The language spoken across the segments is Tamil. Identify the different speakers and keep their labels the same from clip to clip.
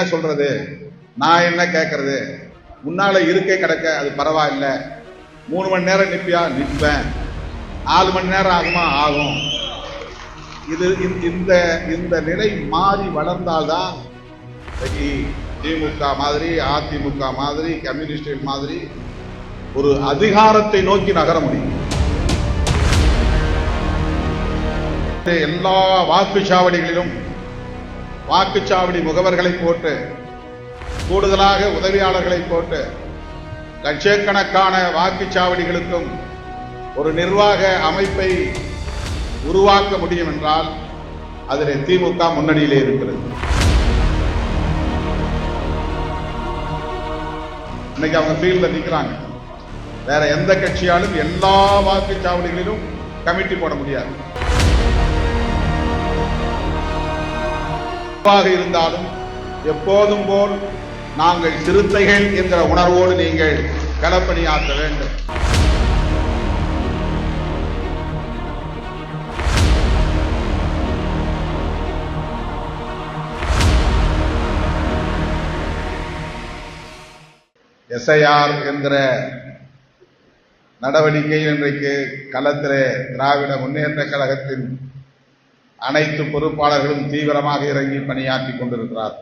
Speaker 1: என்ன சொல்றது? நான் என்ன கேட்கறது முன்னால இருக்கை கிடக்க அது பரவாயில்ல. மூணு மணி நேரம் நிற்பியா நிற்பேன் நாலு மணி நேரம் ஆகுமா? ஆகும். இது இந்த- இந்த இந்த நிலை மாறி வளர்ந்தால்தான் திமுக மாதிரி அதிமுக மாதிரி கம்யூனிஸ்ட் மாதிரி ஒரு அதிகாரத்தை நோக்கி நகர முடியும். எல்லா வாக்குச்சாவடிகளிலும் வாக்குச்சாவடி முகவர்களை போட்டு கூடுதலாக உதவியாளர்களை போட்டு லட்சக்கணக்கான வாக்குச்சாவடிகளுக்கும் ஒரு நிர்வாக அமைப்பை உருவாக்க முடியும் என்றால் அதில் திமுக முன்னணியிலே இருக்கிறது. இன்னைக்கு அவங்க ஃபீல்டில் நிற்கிறாங்க வேற எந்த கட்சியாலும் எல்லா வாக்குச்சாவடிகளிலும் கமிட்டி போட முடியாது. எதுவாக இருந்தாலும் எப்போதும் போல் நாங்கள் சிறுத்தைகள் என்கிற உணர்வோடு நீங்கள் களப்பணியாற்ற வேண்டும். எஸ்ஐஆர் என்கிற நடவடிக்கை இன்றைக்கு களத்திலே திராவிட முன்னேற்ற கழகத்தின் அனைத்து பொறுப்பாளர்களும் தீவிரமாக இறங்கி பணியாற்றி கொண்டிருக்கிறார்.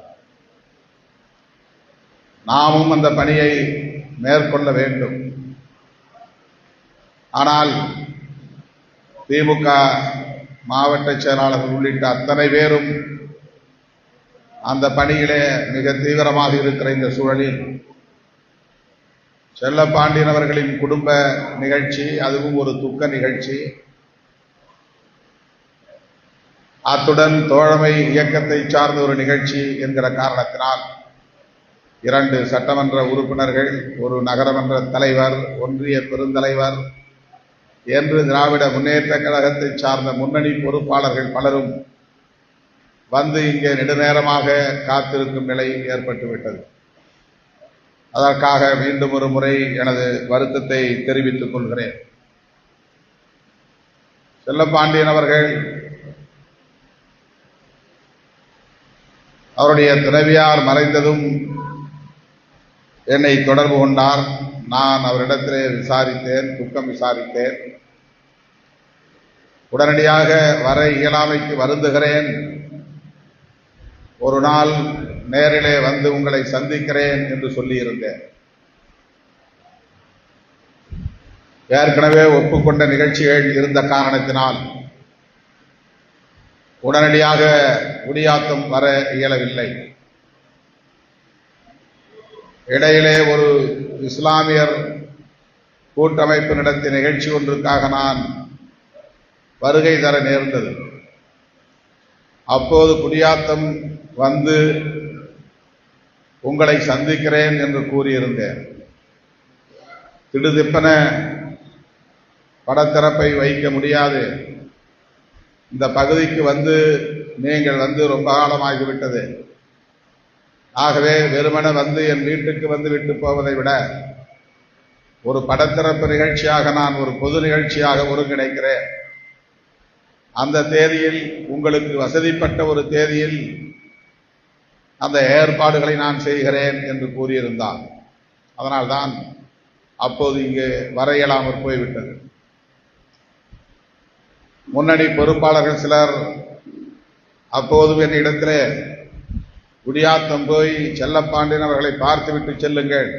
Speaker 1: நாமும் அந்த பணியை மேற்கொள்ள வேண்டும். ஆனால் திமுக மாவட்ட செயலாளர்கள் உள்ளிட்ட அத்தனை பேரும் அந்த பணியிலே மிக தீவிரமாக இருக்கிற இந்த சூழலில் செல்லப்பாண்டியன் அவர்களின் குடும்ப நிகழ்ச்சி அதுவும் ஒரு துக்க நிகழ்ச்சி. அத்துடன் தோழமை இயக்கத்தை சார்ந்த ஒரு நிகழ்ச்சி என்கிற காரணத்தினால் இரண்டு சட்டமன்ற உறுப்பினர்கள் ஒரு நகரமன்ற தலைவர் ஒன்றிய பெருந்தலைவர் என்று திராவிட முன்னேற்ற கழகத்தை சார்ந்த முன்னணி பொறுப்பாளர்கள் பலரும் வந்து இங்கே நெடுநேரமாக காத்திருக்கும் நிலை ஏற்பட்டுவிட்டது. அதற்காக மீண்டும் ஒரு முறை எனது வருத்தத்தை தெரிவித்துக் கொள்கிறேன். செல்லப்பாண்டியன் அவர்கள் அவருடைய துறவியார் மறைந்ததும் என்னை தொடர்பு கொண்டார். நான் அவரிடத்திலே விசாரித்தேன் துக்கம் விசாரித்தேன். உடனடியாக வர இயலாமைக்கு வருந்துகிறேன். ஒரு நாள் நேரிலே வந்து உங்களை சந்திக்கிறேன் என்று சொல்லியிருந்தேன். ஏற்கனவே ஒப்புக்கொண்ட நிகழ்ச்சிகள் இருந்த காரணத்தினால் உடனடியாக குடியாத்தம் வர இயலவில்லை. இடையிலே ஒரு இஸ்லாமியர் கூட்டமைப்பு நடத்திய நிகழ்ச்சி ஒன்றுக்காக நான் வருகை தர நேர்ந்தது. அப்போது குடியாத்தம் வந்து உங்களை சந்திக்கிறேன் என்று கூறியிருந்தேன். திடுதிப்பன படத்திறப்பை வைக்க முடியாது. இந்த பகுதிக்கு வந்து நீங்கள் வந்து ரொம்ப காலமாகிவிட்டது. ஆகவே வெறுமன வந்து என் வீட்டுக்கு வந்து விட்டு போவதை விட ஒரு படத்திறப்பு நிகழ்ச்சியாக நான் ஒரு பொது நிகழ்ச்சியாக ஒருங்கிணைக்கிறேன். அந்த தேதியில் உங்களுக்கு வசதிப்பட்ட ஒரு தேதியில் அந்த ஏற்பாடுகளை நான் செய்கிறேன் என்று கூறியிருந்தார். அதனால்தான் அப்போது இங்கு வர இயலாமற் போய்விட்டது. முன்னணி பொறுப்பாளர்கள் சிலர் அப்போதும் என் இடத்திலே குடியாத்தம் போய் செல்லப்பாண்டியன் அவர்களை பார்த்துவிட்டு செல்லுங்கள்.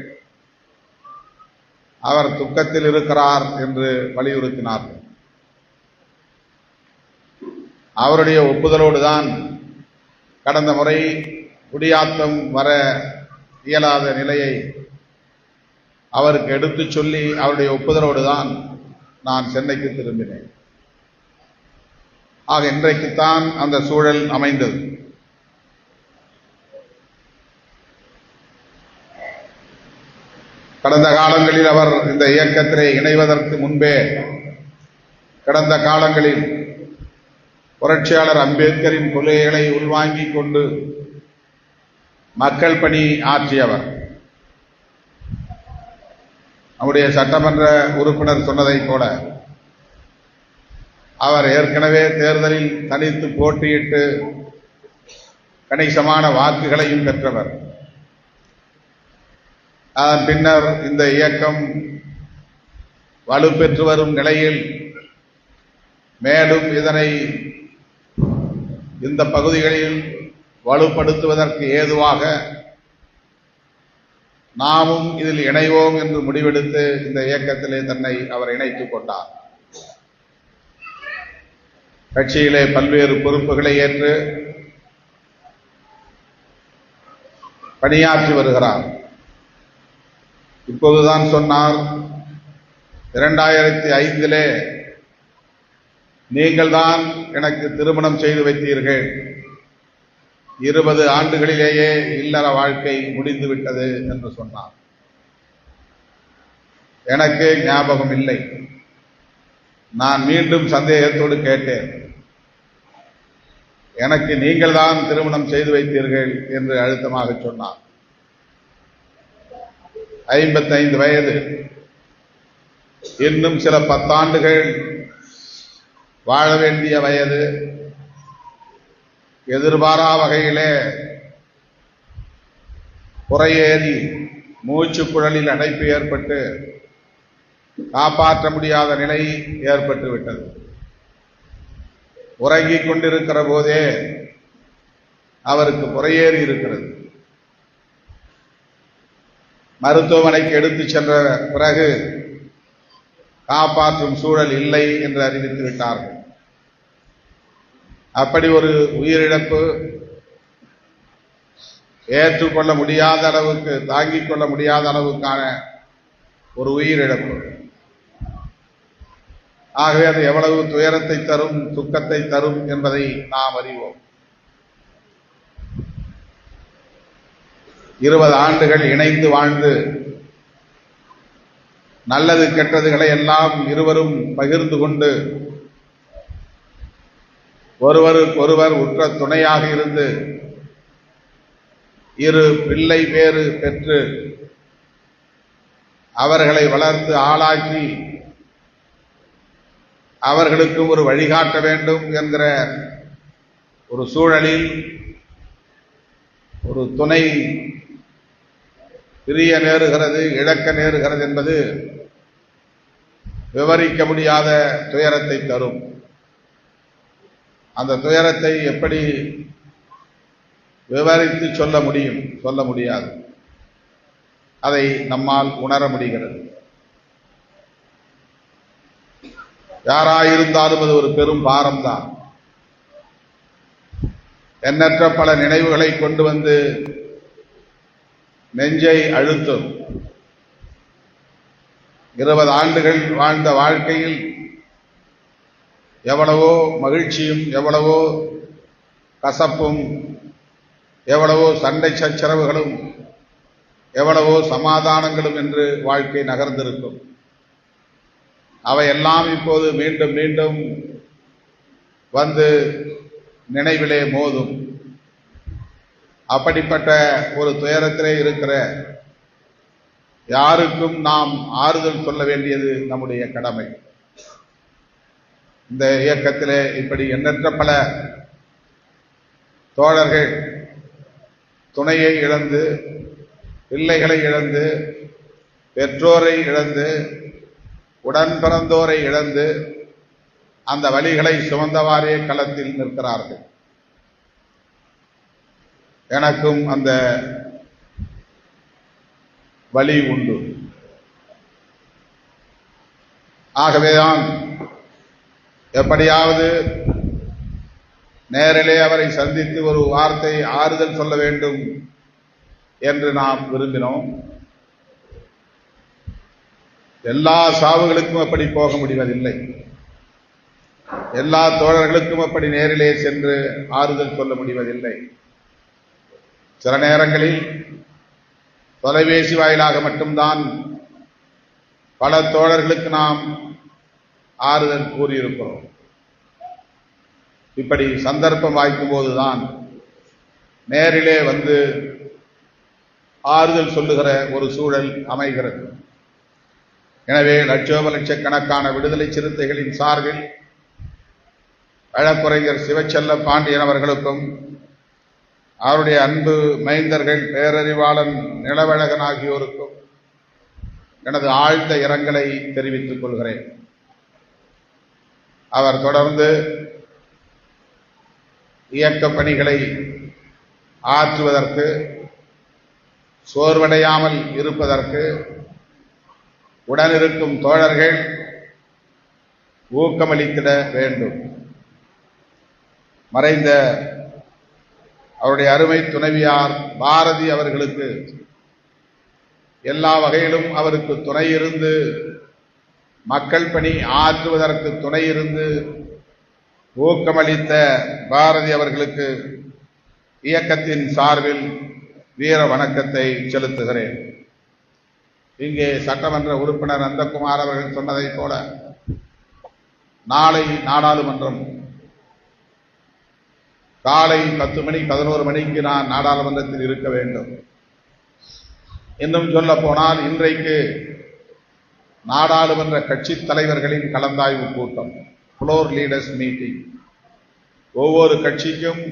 Speaker 1: அவர் துக்கத்தில் இருக்கிறார் என்று வலியுறுத்தினார்கள். அவருடைய ஒப்புதலோடு தான் கடந்த முறை குடியாத்தம் வர இயலாத நிலையை அவருக்கு எடுத்துச் சொல்லி அவருடைய ஒப்புதலோடு தான் நான் சென்னைக்கு திரும்பினேன். ஆக இன்றைக்குத்தான் அந்த சூழல் அமைந்தது. கடந்த காலங்களில் அவர் இந்த இயக்கத்திலே இணைவதற்கு முன்பே கடந்த காலங்களில் புரட்சியாளர் அம்பேத்கரின் கொள்கைகளை உள்வாங்கிக் கொண்டு மக்கள் பணி ஆற்றியவர். நம்முடைய சட்டமன்ற உறுப்பினர் சொன்னதைப் போல அவர் ஏற்கனவே தேர்தலில் தனித்து போட்டியிட்டு கணிசமான வாக்குகளையும் பெற்றவர். அதன் பின்னர் இந்த இயக்கம் வலுப்பெற்று வரும் நிலையில் மேலும் இதனை இந்த பகுதிகளில் வலுப்படுத்துவதற்கு ஏதுவாக நாமும் இதில் இணைவோம் என்று முடிவெடுத்து இந்த இயக்கத்திலே தன்னை அவர் இணைத்துக் கொண்டார். கட்சியிலே பல்வேறு பொறுப்புகளை ஏற்று பணியாற்றி வருகிறார். இப்போதுதான் சொன்னார் இரண்டாயிரத்தி ஐந்திலே நீங்கள்தான் எனக்கு திருமணம் செய்து வைத்தீர்கள். இருபது ஆண்டுகளிலேயே இல்லற வாழ்க்கை முடிந்துவிட்டது என்று சொன்னார். எனக்கு ஞாபகம் இல்லை. நான் மீண்டும் சந்தேகத்தோடு கேட்டேன். எனக்கு நீங்கள் தான் திருமணம் செய்து வைத்தீர்கள் என்று அழுத்தமாக சொன்னார். ஐம்பத்தைந்து வயது. இன்னும் சில பத்தாண்டுகள் வாழ வேண்டிய வயது. எதிர்பாரா வகையிலே குறையேறி மூச்சு குழலில் அடைப்பு ஏற்பட்டு காப்பாற்ற முடியாத நிலை ஏற்பட்டு விட்டது. உறங்கிக் கொண்டிருக்கிற போதே அவருக்கு புறையேறி இருக்கிறது. மருத்துவமனைக்கு எடுத்துச் சென்ற பிறகு காப்பாற்றும் சூழல் இல்லை என்று அறிவித்து விட்டார்கள். அப்படி ஒரு உயிரிழப்பு ஏற்றுக்கொள்ள முடியாத அளவுக்கு தாங்கிக் கொள்ள முடியாத அளவுக்கான ஒரு உயிரிழப்பு. ஆகவே அது எவ்வளவு துயரத்தை தரும் துக்கத்தை தரும் என்பதை நாம் அறிவோம். இருபது ஆண்டுகள் இணைந்து வாழ்ந்து நல்லது கெட்டதுகளை எல்லாம் இருவரும் பகிர்ந்து கொண்டு ஒருவருக்கு ஒருவர் உற்ற துணையாக இருந்து இரு பிள்ளை பேறு பெற்று அவர்களை வளர்த்து ஆளாக்கி அவர்களுக்கு ஒரு வழிகாட்ட வேண்டும் என்கிற ஒரு சூழலில் ஒரு துணை பிரிய நேருகிறது இழக்க நேருகிறது என்பது விவரிக்க முடியாத துயரத்தை தரும். அந்த துயரத்தை எப்படி விவரித்து சொல்ல முடியும்? சொல்ல முடியாது. அதை நம்மால் உணர முடிகிறது. யாராயிருந்தாலும் அது ஒரு பெரும் பாரம்தான். எண்ணற்ற பல நினைவுகளை கொண்டு வந்து நெஞ்சை அழுத்தும். இருபது ஆண்டுகள் வாழ்ந்த வாழ்க்கையில் எவ்வளவோ மகிழ்ச்சியும் எவ்வளவோ கசப்பும் எவ்வளவோ சண்டை சச்சரவுகளும் எவ்வளவோ சமாதானங்களும் என்று வாழ்க்கை நகர்ந்திருக்கும். அவையெல்லாம் இப்போது மீண்டும் மீண்டும் வந்து நினைவிலே மோதும். அப்படிப்பட்ட ஒரு துயரத்திலே இருக்கிற யாருக்கும் நாம் ஆறுதல் சொல்ல வேண்டியது நம்முடைய கடமை. இந்த இயக்கத்திலே இப்படி எண்ணற்ற பல தோழர்கள் துணையை இழந்து பிள்ளைகளை இழந்து பெற்றோரை இழந்து உடன் பிறந்தோரை இழந்து அந்த வழிகளை சுமந்தவாறே களத்தில் நிற்கிறார்கள். எனக்கும் அந்த வழி உண்டு. ஆகவேதான் எப்படியாவது நேரிலே அவரை சந்தித்து ஒரு வார்த்தை ஆறுதல் சொல்ல வேண்டும் என்று நாம் விரும்பினோம். எல்லா சாவுகளுக்கும் அப்படி போக முடிவதில்லை. எல்லா தோழர்களுக்கும் அப்படி நேரிலே சென்று ஆறுதல் சொல்ல முடிவதில்லை. சில நேரங்களில் தொலைபேசி வாயிலாக மட்டும்தான் பல தோழர்களுக்கு நாம் ஆறுதல் கூறியிருக்கிறோம். இப்படி சந்தர்ப்பம் வாய்க்கும் போதுதான் நேரிலே வந்து ஆறுதல் சொல்லுகிற ஒரு சூழல் அமைகிறது. எனவே லட்சோப லட்சக்கணக்கான விடுதலை சிறுத்தைகளின் சார்பில் வழக்குரைஞர் சிவச்செல்ல பாண்டியன் அவர்களுக்கும் அவருடைய அன்பு மைந்தர்கள் பேரறிவாளன் நிலவழகன் ஆகியோருக்கும் எனது ஆழ்ந்த இரங்கலை தெரிவித்துக் கொள்கிறேன். அவர் தொடர்ந்து இயக்க பணிகளை ஆற்றுவதற்கு சோர்வடையாமல் இருப்பதற்கு உடனிருக்கும் தோழர்கள் ஊக்கமளித்திட வேண்டும். மறைந்த அவருடைய அருமை துணைவியார் பாரதி அவர்களுக்கு எல்லா வகையிலும் அவருக்கு துணை இருந்து மக்கள் பணி ஆற்றுவதற்கு துணை இருந்து ஊக்கமளித்த பாரதி அவர்களுக்கு இயக்கத்தின் சார்பில் வீர வணக்கத்தை செலுத்துகிறேன். இங்கே சட்டமன்ற உறுப்பினர் நந்தகுமார் அவர்கள் சொன்னதைப் போல நாளை நாடாளுமன்றம். காலை பத்து மணி பதினோரு மணிக்கு நான் நாடாளுமன்றத்தில் இருக்க வேண்டும். இன்னும் சொல்ல போனால் இன்றைக்கு நாடாளுமன்ற கட்சி தலைவர்களின் கலந்தாய்வு கூட்டம் ஃப்ளோர் லீடர்ஸ் மீட்டிங் ஒவ்வொரு கட்சிக்கும்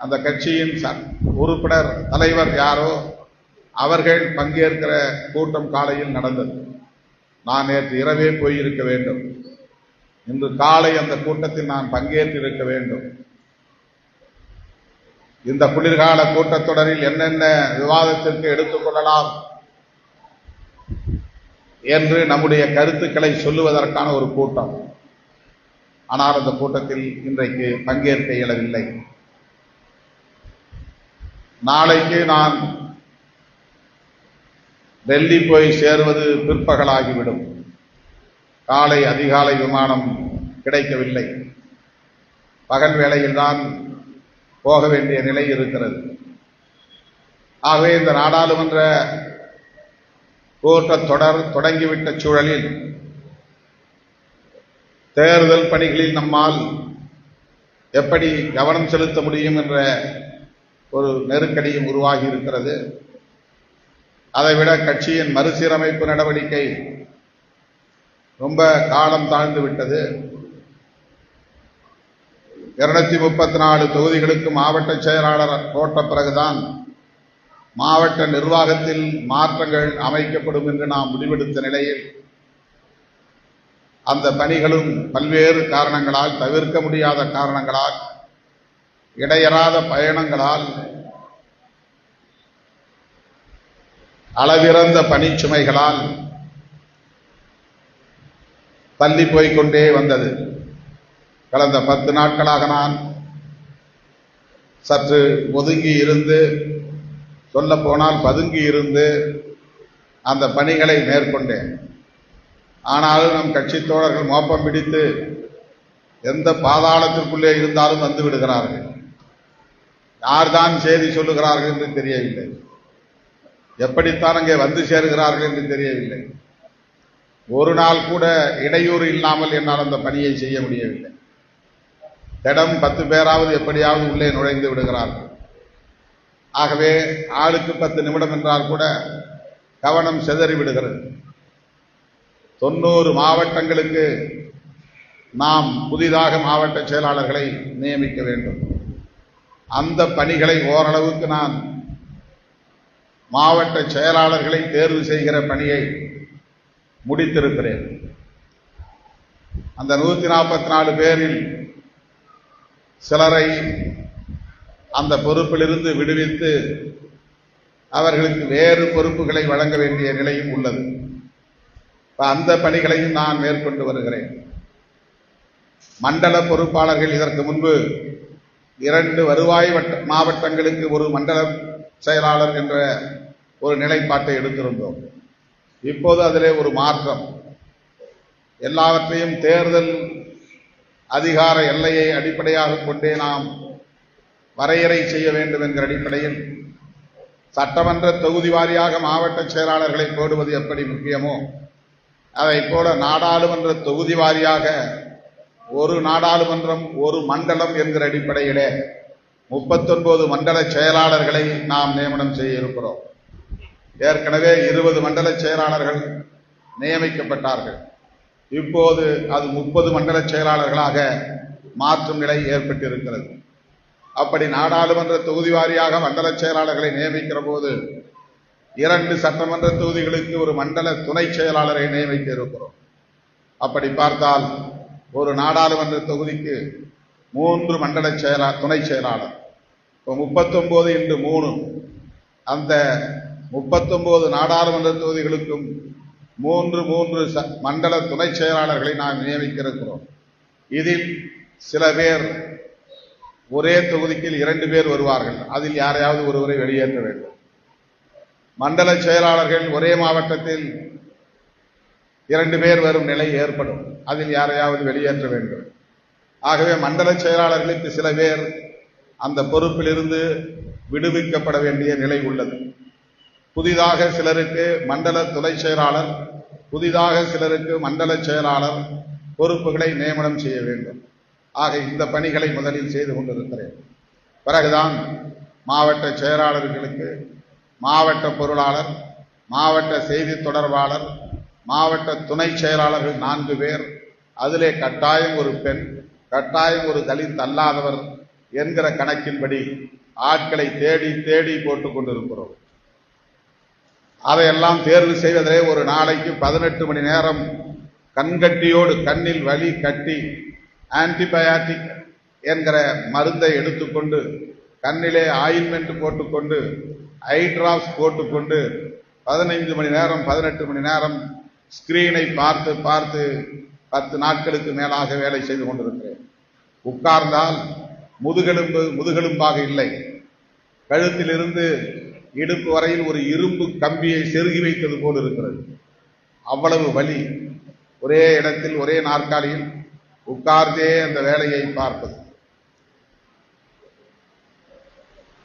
Speaker 1: அந்த கட்சியின் ச- உறுப்பினர் தலைவர் யாரோ அவர்கள் பங்கேற்கிற கூட்டம் காலையில் நடந்தது. நான் நேற்று இரவே போயிருக்க வேண்டும். இன்று காலை அந்த கூட்டத்தில் நான் பங்கேற்றிருக்க வேண்டும். இந்த குளிர்கால கூட்டத்தொடரில் என்னென்ன விவாதத்திற்கு எடுத்துக்கொள்ளலாம் என்று நம்முடைய கருத்துக்களை சொல்லுவதற்கான ஒரு கூட்டம். ஆனால் அந்த கூட்டத்தில் இன்றைக்கு பங்கேற்க இயலவில்லை. நாளைக்கு நான் டெல்லி போய் சேர்வது பிற்பகலாகிவிடும். காலை அதிகாலை விமானம் கிடைக்கவில்லை. பகல் வேளையில்தான் போக வேண்டிய நிலை இருக்கிறது. ஆகவே இந்த நாடாளுமன்ற கூட்டத் தொடர் தொடங்கிவிட்ட சூழலில் தேர்தல் பணிகளில் நம்மால் எப்படி கவனம் செலுத்த முடியும் என்ற ஒரு நெருக்கடியும் உருவாகி இருக்கிறது. அதைவிட கட்சியின் மறுசீரமைப்பு நடவடிக்கை ரொம்ப காலம் தாழ்ந்து விட்டது. இருநூத்தி முப்பத்தி நாலு தொகுதிகளுக்கு மாவட்ட செயலாளர் போட்ட பிறகுதான் மாவட்ட நிர்வாகத்தில் மாற்றங்கள் அமைக்கப்படும் என்று நாம் முடிவெடுத்த நிலையில் அந்த பணிகளும் பல்வேறு காரணங்களால் தவிர்க்க முடியாத காரணங்களால் இடையறாத பயணங்களால் அளவிறந்த பணிச்சுமைகளால் தள்ளி போய்கொண்டே வந்தது. கடந்த பத்து நாட்களாக நான் சற்று ஒதுங்கி இருந்து சொல்ல போனால் பதுங்கி இருந்து அந்த பணிகளை மேற்கொண்டேன். ஆனாலும் நம் கட்சி தோழர்கள் மோப்பம் பிடித்து எந்த பாதாளத்திற்குள்ளே இருந்தாலும் வந்து விடுகிறார்கள். யார்தான் செய்தி சொல்லுகிறார்கள் என்று தெரியவில்லை. எப்படித்தான் அங்கே வந்து சேருகிறார்கள் என்று தெரியவில்லை. ஒரு நாள் கூட இடையூறு இல்லாமல் என்னால் அந்த பணியை செய்ய முடியவில்லை. திடம் பத்து பேராவது எப்படியாவது உள்ளே நுழைந்து விடுகிறார்கள். ஆகவே ஆளுக்கு பத்து நிமிடம் என்றால் கூட கவனம் சிதறி விடுகிறது. தொண்ணூறு மாவட்டங்களுக்கு நாம் புதிதாக மாவட்ட செயலாளர்களை நியமிக்க வேண்டும். அந்த பணிகளை ஓரளவுக்கு நான் மாவட்ட செயலாளர்களை தேர்வு செய்கிற பணியை முடித்திருக்கிறேன். அந்த நூத்தி நாற்பத்தி நாலு பேரில் சிலரை அந்த பொறுப்பிலிருந்து விடுவித்து அவர்களுக்கு வேறு பொறுப்புகளை வழங்க வேண்டிய நிலையும் உள்ளது. அந்த பணிகளையும் நான் மேற்கொண்டு வருகிறேன். மண்டல பொறுப்பாளர்கள் இதற்கு முன்பு இரண்டு வருவாய் வட்ட மாவட்டங்களுக்கு ஒரு மண்டல செயலாளர் என்ற ஒரு நிலைப்பாட்டை எடுத்திருந்தோம். இப்போது அதிலே ஒரு மாற்றம் எல்லாவற்றையும் தேர்தல் அதிகார எல்லையை அடிப்படையாக கொண்டே நாம் வரையறை செய்ய வேண்டும் என்கிற அடிப்படையில் சட்டமன்ற தொகுதி வாரியாக மாவட்ட செயலாளர்களை போடுவது எப்படி முக்கியமோ அதை போல நாடாளுமன்ற தொகுதி வாரியாக ஒரு நாடாளுமன்றம் ஒரு மண்டலம் என்கிற அடிப்படையிலே முப்பத்தொன்பது மண்டல செயலாளர்களை நாம் நியமனம் செய்ய இருக்கிறோம். ஏற்கனவே இருபது மண்டல செயலாளர்கள் நியமிக்கப்பட்டார்கள். இப்போது அது முப்பது மண்டல செயலாளர்களாக மாற்றும் நிலை ஏற்பட்டிருக்கிறது. அப்படி நாடாளுமன்ற தொகுதி வாரியாக மண்டல செயலாளர்களை நியமிக்கிற போது இரண்டு சட்டமன்ற தொகுதிகளுக்கு ஒரு மண்டல துணை செயலாளரை நியமிக்க இருக்கிறோம். அப்படி பார்த்தால் ஒரு நாடாளுமன்ற தொகுதிக்கு மூன்று மண்டல செயலா துணை செயலாளர். இப்போ முப்பத்தொம்போது இன்று மூணு. அந்த முப்பத்தொன்பது நாடாளுமன்ற தொகுதிகளுக்கும் மூன்று மூன்று ச- மண்டல துணை செயலாளர்களை நாம் நியமிக்க இருக்கிறோம் இதில் சில பேர் ஒரே தொகுதிக்கு இரண்டு பேர் வருவார்கள். அதில் யாரையாவது ஒருவரை வெளியேற்ற வேண்டும். மண்டல செயலாளர்கள் ஒரே மாவட்டத்தில் இரண்டு பேர் வரும் நிலை ஏற்படும். அதில் யாரையாவது வெளியேற்ற வேண்டும். ஆகவே மண்டல செயலாளர்களுக்கு சில பேர் அந்த பொறுப்பிலிருந்து விடுவிக்கப்பட வேண்டிய நிலை உள்ளது. புதிதாக சிலருக்கு மண்டல துணை செயலாளர் புதிதாக சிலருக்கு மண்டல செயலாளர் பொறுப்புகளை நியமனம் செய்ய வேண்டும். ஆக இந்த பணிகளை முதலில் செய்து கொண்டிருக்கிறேன். பிறகுதான் மாவட்ட செயலாளர்களுக்கு மாவட்ட பொருளாளர் மாவட்ட செய்தி தொடர்பாளர் மாவட்ட துணை செயலாளர்கள் நான்கு பேர் அதிலே கட்டாயம் ஒரு பெண் கட்டாயம் ஒரு தலித் அல்லாதவர் என்கிற கணக்கின்படி ஆட்களை தேடி தேடி போட்டு கொண்டிருக்கிறோம். அதையெல்லாம் தேர்வு செய்வதிலே ஒரு நாளைக்கு பதினெட்டு மணி நேரம் கண்கட்டியோடு கண்ணில் வலி கட்டி ஆன்டிபயாட்டிக் என்கிற மருந்தை எடுத்துக்கொண்டு கண்ணிலே ஆயில்மெண்ட் போட்டுக்கொண்டு ஐ டிராப்ஸ் போட்டுக்கொண்டு பதினைந்து மணி நேரம் பதினெட்டு மணி நேரம் ஸ்கிரீனை பார்த்து பார்த்து பத்து நாட்களுக்கு மேலாக வேலை செய்து கொண்டிருக்கிறேன். உட்கார்ந்தால் முதுகெலும்பு முதுகெலும்பாக இல்லை. கழுத்திலிருந்து இடுப்பு வரையில் ஒரு இரும்பு கம்பியை செருகி வைத்தது போல் இருக்கிறது. அவ்வளவு வலி. ஒரே இடத்தில் ஒரே நாற்காலியில் உட்கார்ந்தே அந்த வேலையை பார்ப்பது.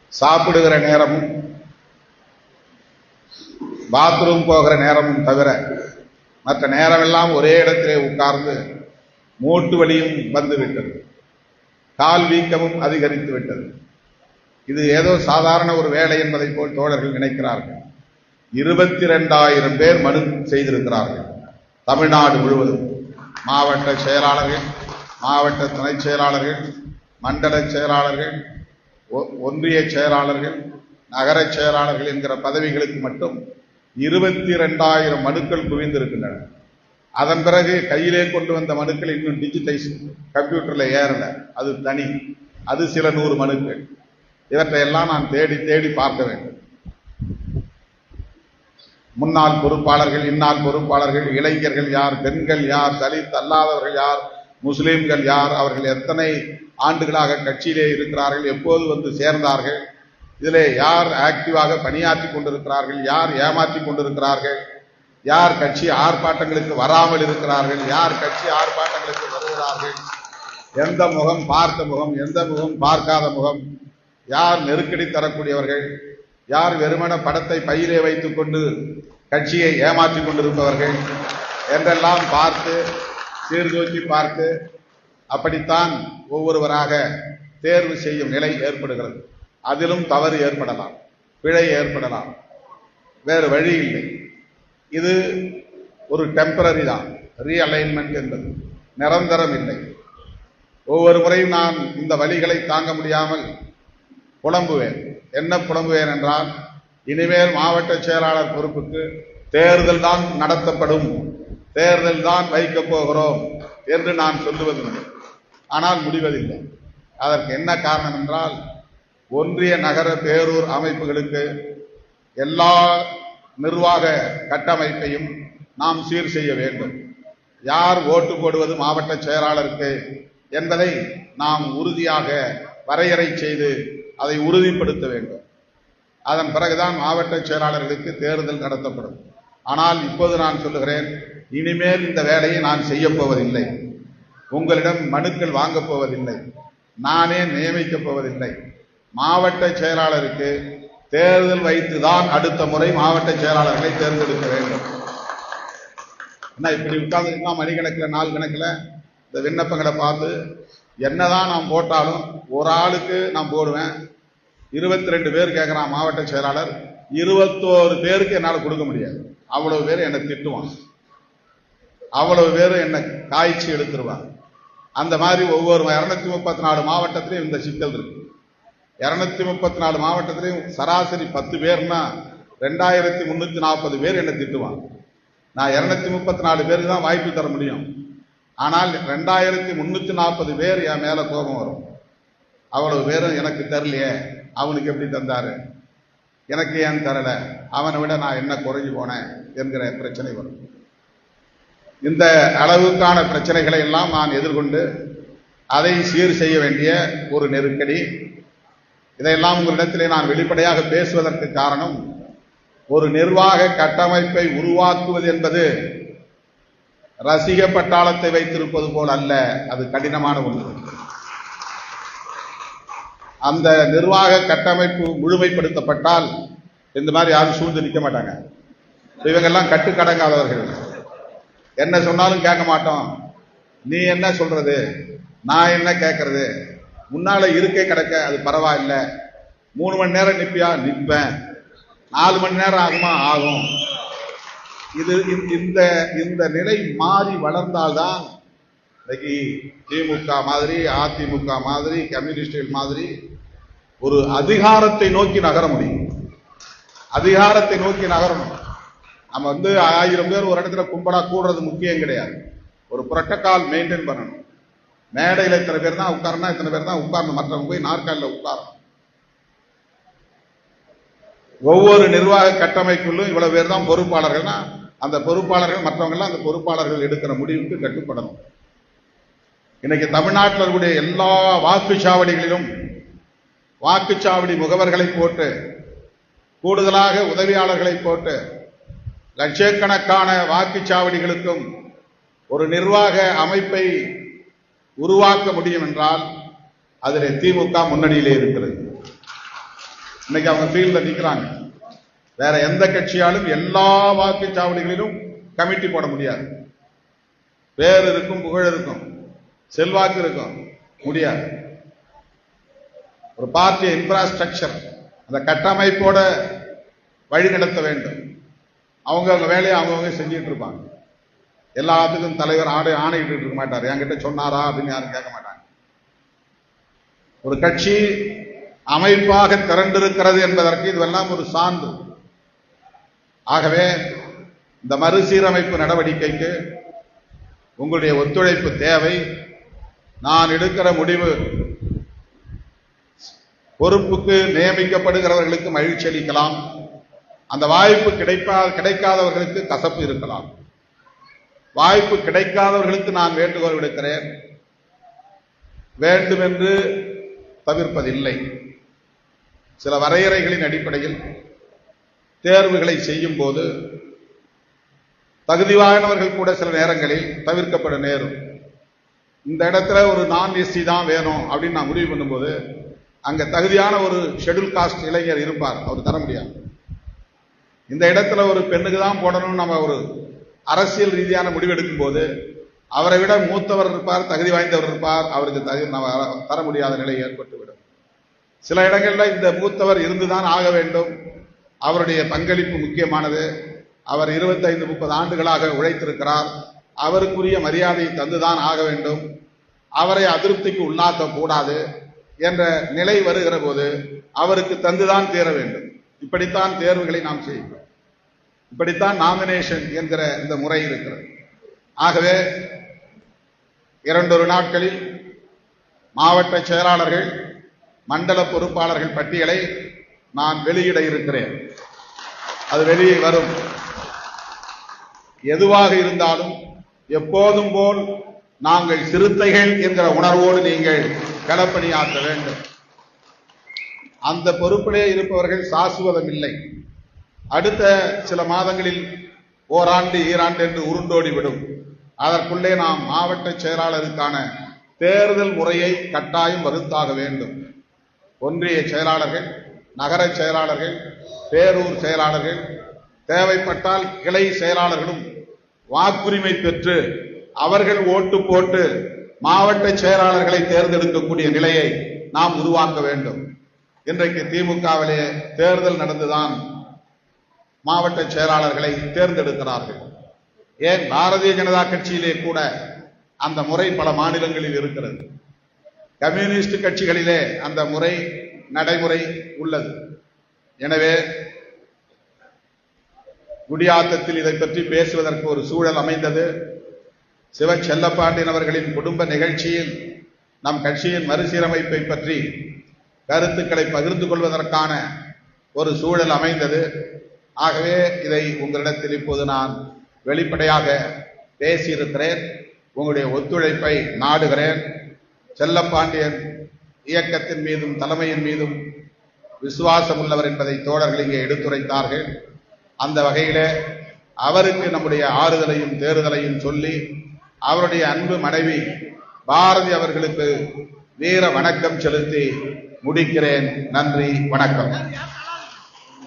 Speaker 1: சாப்பிடுகிற நேரமும் பாத்ரூம் போகிற நேரமும் தவிர மற்ற நேரமெல்லாம் ஒரே இடத்திலே உட்கார்ந்து மூட்டு வலியும் வந்துவிட்டது கால் வீக்கமும் அதிகரித்து விட்டது. இது ஏதோ சாதாரண ஒரு வேலை என்பதை போல் தோழர்கள் நினைக்கிறார்கள். இருபத்தி ரெண்டாயிரம் பேர் மனு செய்திருக்கிறார்கள். தமிழ்நாடு முழுவதும். மாவட்ட செயலாளர்கள் மாவட்ட துணை செயலாளர்கள் மண்டல செயலாளர்கள் ஒ- ஒன்றிய செயலாளர்கள் நகர செயலாளர்கள் என்கிற பதவிகளுக்கு மட்டும் இருபத்தி ரெண்டாயிரம் மனுக்கள் குவிந்திருக்கின்றன. அதன் பிறகு கையிலே கொண்டு வந்த மனுக்கள் இன்னும் டிஜிட்டைஸ் கம்ப்யூட்டரில் ஏறலை. அது தனி. அது சில நூறு மனுக்கள். இவற்றையெல்லாம் நான் தேடி தேடி பார்க்க வேண்டும். முன்னாள் பொறுப்பாளர்கள் இன்னால் பொறுப்பாளர்கள் இளைஞர்கள் யார் பெண்கள் யார் தலித் அல்லாதவர்கள் யார் முஸ்லீம்கள் யார் அவர்கள் எத்தனை ஆண்டுகளாக கட்சியிலே இருக்கிறார்கள் எப்போது வந்து சேர்ந்தார்கள் இதிலே யார் ஆக்டிவாக பணியாற்றி கொண்டிருக்கிறார்கள் யார் ஏமாற்றி கொண்டிருக்கிறார்கள் யார் கட்சி ஆர்ப்பாட்டங்களுக்கு வராமல் இருக்கிறார்கள் யார் கட்சி ஆர்ப்பாட்டங்களுக்கு வருகிறார்கள் எந்த முகம் பார்த்த முகம் எந்த முகம் பார்க்காத முகம் யார் நெருக்கடி தரக்கூடியவர்கள்? யார் வெறுமன படத்தை பையிலே வைத்துக் கொண்டு கட்சியை ஏமாற்றிக் கொண்டிருப்பவர்கள்? என்றெல்லாம் பார்த்து சீர்தூக்கி பார்த்து அப்படித்தான் ஒவ்வொருவராக தேர்வு செய்யும் நிலை ஏற்படுகிறது. அதிலும் தவறு ஏற்படலாம் பிழை ஏற்படலாம். வேறு வழி இல்லை. இது ஒரு டெம்பரரி தான். ரீஅலைன்மெண்ட் என்பது நிரந்தரம் இல்லை. ஒவ்வொரு முறையும் நான் இந்த வழிகளை தாங்க முடியாமல் புலம்புவேன். என்ன புலம்புவேன் என்றால் இனிமேல் மாவட்ட செயலாளர் பொறுப்புக்கு தேர்தல் தான் நடத்தப்படும். தேர்தல் தான் வைக்கப் போகிறோம் என்று நான் சொல்லுவது ஆனால் முடிவதில்லை. அதற்கு என்ன காரணம் என்றால் ஒன்றிய நகர பேரூர் அமைப்புகளுக்கு எல்லா நிர்வாக கட்டமைப்பையும் நாம் சீர் செய்ய வேண்டும். யார் ஓட்டு போடுவது மாவட்ட செயலாளருக்கு என்பதை நாம் உறுதியாக வரையறை செய்து அதை உறுதிப்படுத்த வேண்டும். அதன் பிறகுதான் மாவட்ட செயலாளர்களுக்கு தேர்தல் நடத்தப்படும். ஆனால் இப்போது நான் சொல்லுகிறேன் இனிமேல் இந்த வேலையை நான் செய்யப் போவதில்லை. உங்களிடம் மனுக்கள் வாங்கப் போவதில்லை. நானே நியமிக்கப் போவதில்லை. மாவட்ட செயலாளருக்கு தேர்தல் வைத்துதான் அடுத்த முறை மாவட்ட செயலாளர்களை தேர்ந்தெடுக்க வேண்டும். என்ன இப்படி உட்கார்ந்து மணிக்கணக்கில் நாள் கணக்கில் இந்த விண்ணப்பங்களை பார்த்து என்னதான் நான் போட்டாலும் ஒரு ஆளுக்கு நான் போடுவேன். இருபத்தி ரெண்டு பேர் கேட்குறான் மாவட்ட செயலாளர் இருபத்தோரு பேருக்கு என்னால் கொடுக்க முடியாது. அவ்வளவு பேர் என்னை திட்டுவான் அவ்வளவு பேர் என்னை காய்ச்சி எடுத்துருவான் அந்த மாதிரி ஒவ்வொரு இரநூத்தி முப்பத்தி நாலு மாவட்டத்திலையும் இந்த சிக்கல் இருக்கு. இரநூத்தி முப்பத்தி நாலு மாவட்டத்திலையும் சராசரி பத்து பேர்னா ரெண்டாயிரத்தி முந்நூற்றி நாற்பது பேர் என்னை திட்டுவான் நான் இரநூத்தி முப்பத்தி நாலு பேருக்கு தான் வாய்ப்பு தர முடியும். ஆனால் ரெண்டாயிரத்தி முந்நூற்றி நாற்பது பேர் என் மேலே கோபம் வரும். அவ்வளவு பேரும் எனக்கு தரலையே அவனுக்கு எப்படி தந்தாரு? எனக்கு ஏன் தரல? அவனை விட நான் என்ன குறைஞ்சு போனேன் என்கிற பிரச்சனை வரும். இந்த அளவுக்கான பிரச்சனைகளை எல்லாம் நான் எதிர்கொண்டு அதை சீர் செய்ய வேண்டிய ஒரு நெருக்கடி. இதையெல்லாம் உங்களிடத்திலே நான் வெளிப்படையாக பேசுவதற்கு காரணம் ஒரு நிர்வாக கட்டமைப்பை உருவாக்குவது என்பது ரசிக பட்டாளத்தை வைத்திருப்பது போல் அல்ல அது கடினமான ஒன்று. அந்த நிர்வாக கட்டமைப்பு முழுமைப்படுத்தப்பட்டால் இந்த மாதிரி யாரும் சூழ்ந்து நிற்க மாட்டாங்க. இவங்கெல்லாம் கட்டுக்கடங்காதவர்கள். என்ன சொன்னாலும் கேட்க மாட்டோம். நீ என்ன சொல்றது? நான் என்ன கேட்கறது? முன்னால இருக்கே கிடக்க அது பரவாயில்ல. மூணு மணி நேரம் நிற்பியா நிற்பேன் நாலு மணி நேரம் ஆகுமா? ஆகும். இது இந்த- இந்த இந்த நிலை மாறி வளர்ந்தால்தான் இன்னைக்கு திமுக மாதிரி அதிமுக மாதிரி கம்யூனிஸ்டுகள் மாதிரி ஒரு அதிகாரத்தை நோக்கி நகர முடியும். அதிகாரத்தை நோக்கி நகரணும். நம்ம வந்து ஆயிரம் பேர் ஒரு இடத்துல கும்பலா கூடுறது முக்கியம் கிடையாது. ஒரு புரோட்டோகால் மெயின்டைன் பண்ணணும். மேடையில் இத்தனை பேர் தான் உட்காரணும் இத்தனை பேர் தான் உட்காரணும். மற்றவங்க போய் நாற்காலில் உட்காரணும். ஒவ்வொரு நிர்வாக கட்டமைப்புள்ளும் இவ்வளவு பேர் தான் பொறுப்பாளர்கள்னா அந்த பொறுப்பாளர்கள் மற்றவங்கெல்லாம் அந்த பொறுப்பாளர்கள் எடுக்கிற முடிவுக்கு கட்டுப்படணும். இன்னைக்கு தமிழ்நாட்டில் இருக்கக்கூடிய எல்லா வாக்குச்சாவடிகளிலும் வாக்குச்சாவடி முகவர்களை போட்டு கூடுதலாக உதவியாளர்களை போட்டு லட்சக்கணக்கான வாக்குச்சாவடிகளுக்கும் ஒரு நிர்வாக அமைப்பை உருவாக்க முடியும் என்றால் அதில் திமுக முன்னணியிலே இருக்கிறது. இன்னைக்கு அவங்க ஃபீல்டில் நிற்கிறாங்க வேற எந்த கட்சியாலும் எல்லா வாக்குச்சாவடிகளிலும் கமிட்டி போட முடியாது. பேர் இருக்கும் புகழ் இருக்கும் செல்வாக்கு இருக்கும் முடியாது. ஒரு பார்ட்டி இன்ஃப்ராஸ்ட்ரக்சர் அந்த கட்டமைப்போட வழி நடத்த வேண்டும். அவங்க அவங்க வேலையை அவங்கவுங்க செஞ்சுட்டு இருப்பாங்க. எல்லாத்துக்கும் தலைவர் ஆடை ஆணையிட்டு இருக்க மாட்டார். என்கிட்ட சொன்னாரா அப்படின்னு யாரும் கேட்க மாட்டாங்க. ஒரு கட்சி அமைப்பாக திரண்டிருக்கிறது என்பதற்கு இதுவெல்லாம் ஒரு சான்று. ஆகவே இந்த மறுசீரமைப்பு நடவடிக்கைக்கு உங்களுடைய ஒத்துழைப்பு தேவை. நான் எடுக்கிற முடிவு பொறுப்புக்கு நியமிக்கப்படுகிறவர்களுக்கு மகிழ்ச்சி அளிக்கலாம். அந்த வாய்ப்பு கிடைப்பா கிடைக்காதவர்களுக்கு கசப்பு இருக்கலாம். வாய்ப்பு கிடைக்காதவர்களுக்கு நான் வேண்டுகோள் விடுக்கிறேன். வேண்டுமென்று தவிர்ப்பதில்லை. சில வரையறைகளின் அடிப்படையில் தேர்வுகளை செய்யும் போது வாய்ந்தவர்கள் கூட சில நேரங்களில் தவிர்க்கப்பட நேரும். இந்த இடத்துல ஒரு நான் எஸ்சி தான் வேணும் அப்படின்னு நான் முடிவு பண்ணும்போது அங்கே தகுதியான ஒரு ஷெட்யூல் காஸ்ட் இளைஞர் இருப்பார் அவர் தர முடியாது. இந்த இடத்துல ஒரு பெண்ணுக்கு தான் போடணும்னு நம்ம ஒரு அரசியல் ரீதியான முடிவு எடுக்கும்போது அவரை விட மூத்தவர் இருப்பார் தகுதி வாய்ந்தவர் இருப்பார் அவருக்கு தகுதி நம்ம தர முடியாத நிலை ஏற்பட்டுவிடும். சில இடங்களில் இந்த மூத்தவர் இருந்துதான் ஆக வேண்டும். அவருடைய பங்களிப்பு முக்கியமானது. அவர் 25 முப்பது ஆண்டுகளாக உழைத்திருக்கிறார். அவருக்குரிய மரியாதையை தந்துதான் ஆக வேண்டும். அவரை அதிருப்திக்கு உள்ளாக்க கூடாது என்ற நிலை வருகிற போது அவருக்கு தந்துதான் தேர வேண்டும். இப்படித்தான் தேர்வுகளை நாம் செய்கிறோம். இப்படித்தான் நாமினேஷன் என்கிற இந்த முறை இருக்கிறது. ஆகவே இரண்டொரு நாட்களில் மாவட்ட செயலாளர்கள் மண்டல பொறுப்பாளர்கள் பட்டியலை நான் வெளியிட இருக்கிறேன். அது வெளியே வரும். எதுவாக இருந்தாலும் எப்போதும் போல் நாங்கள் சிறுத்தைகள் என்கிற உணர்வோடு நீங்கள் களப்பணியாற்ற வேண்டும். அந்த பொறுப்பிலே இருப்பவர்கள் சாசுவதம் இல்லை. அடுத்த சில மாதங்களில் ஓராண்டு ஈராண்டு என்று உருண்டோடி விடும். அதற்குள்ளே நாம் மாவட்ட செயலாளருக்கான தேர்தல் முறையை கட்டாயம் வகுத்தாக வேண்டும். ஒன்றிய செயலாளர்கள் நகர செயலாளர்கள் பேரூர் செயலாளர்கள் தேவைப்பட்டால் கிளை செயலாளர்களும் வாக்குரிமை பெற்று அவர்கள் ஓட்டு போட்டு மாவட்ட செயலாளர்களை தேர்ந்தெடுக்கக்கூடிய நிலையை நாம் உருவாக்க வேண்டும். இன்றைக்கு திமுகவிலே தேர்தல் நடந்துதான் மாவட்ட செயலாளர்களை தேர்ந்தெடுக்கிறார்கள். ஏன்? பாரதிய ஜனதா கட்சியிலே கூட அந்த முறை பல மாநிலங்களில் இருக்கிறது. கம்யூனிஸ்ட் கட்சிகளிலே அந்த முறை நடைமுறை உள்ளது. எனவே குடியாத்தத்தில் இதை பற்றி பேசுவதற்கு ஒரு சூழல் அமைந்தது. சிவ செல்லப்பாண்டியன் அவர்களின் குடும்ப நிகழ்ச்சியில் நம் கட்சியின் மறுசீரமைப்பை பற்றி கருத்துக்களை பகிர்ந்து கொள்வதற்கான ஒரு சூழல் அமைந்தது. ஆகவே இதை உங்களிடத்தில் இப்போது நான் வெளிப்படையாக பேசியிருக்கிறேன். உங்களுடைய ஒத்துழைப்பை நாடுகிறேன். செல்லப்பாண்டியன் இயக்கத்தின் மீதும் தலைமையின் மீதும் விசுவாசம் உள்ளவர் என்பதை தோழர்கள் இங்கே எடுத்துரைத்தார்கள். அந்த வகையிலே அவருக்கு நம்முடைய ஆறுதலையும் தேறுதலையும் சொல்லி அவருடைய அன்பு மனைவி பாரதி அவர்களுக்கு வீர வணக்கம் செலுத்தி முடிக்கிறேன். நன்றி வணக்கம்.